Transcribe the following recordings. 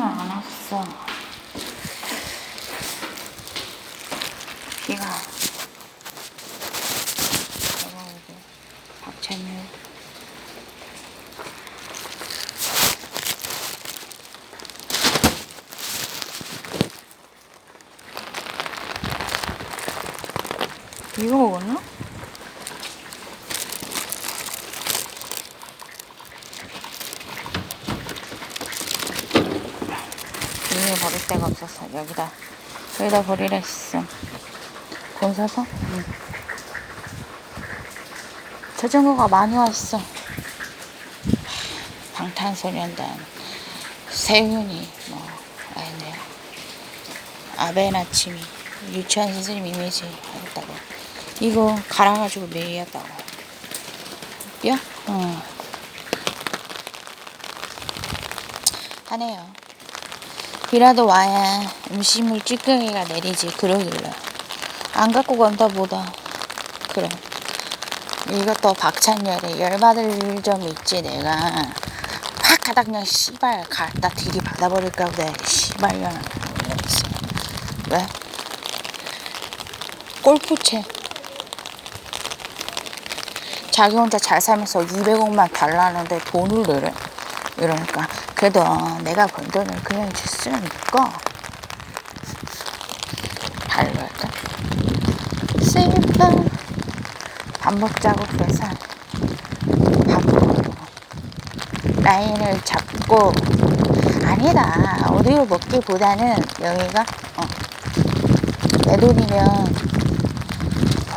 생각을 안 했어. 네가 돌아오고 박채미 이거 먹었나? 버릴 데가 없었어. 여기다, 여기다 버리라 했어. 돈 사서? 응. 자전거가 많이 왔어. 방탄소년단, 세윤이, 뭐, 아니네. 아베나침이, 유치원 선생님 이미지 하겠다고. 이거 갈아가지고 매일 했다고. 뼈? 응. 하네요. 비라도 와야 음식물 찌꺼기가 내리지. 그러길래. 안 갖고 간다 보다. 그래. 이것도 박찬열에 열받을 점 있지 내가. 확 가다 그냥 씨발. 갖다 들이 받아 버릴까 보다. 씨발년 왜? 골프채. 자기 혼자 잘 살면서 200억만 달라는데 돈을 내래 이러니까. 그래도 내가 번 돈을 그냥 줄 수는 있고 달려야 슬퍼 반복 작업해서 반복으로 라인을 잡고 아니다 오디오 먹기보다는 여기가 어, 내 돈이면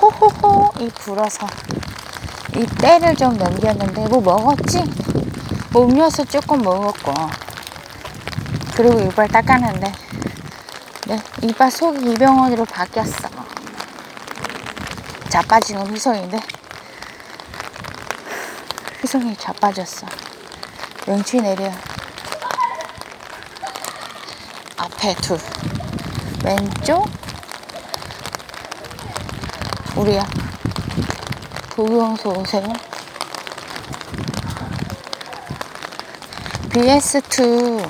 호호호 이 불어서 이 때를 좀 넘겼는데 뭐 먹었지? 뭐 음료수 조금 먹었고. 그리고 이빨 닦았는데. 네, 이빨 속이 이병헌으로 바뀌었어. 자빠지는 희성인데. 희성이 자빠졌어. 명치 내려. 앞에 둘. 왼쪽. 우리야. 도경소 오세요 BS2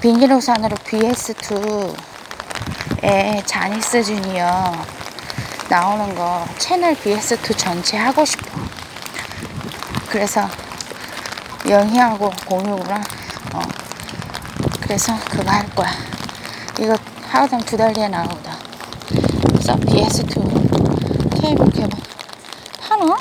비닐우산으로 BS2에 자니스 주니어 나오는 거 채널 BS2 전체 하고 싶어. 그래서 영희하고 공유구랑 어 그래서 그거 할 거야. 이거 하루당 두 달 뒤에 나오거든. 그래서 BS2 케이블 캐번 하나?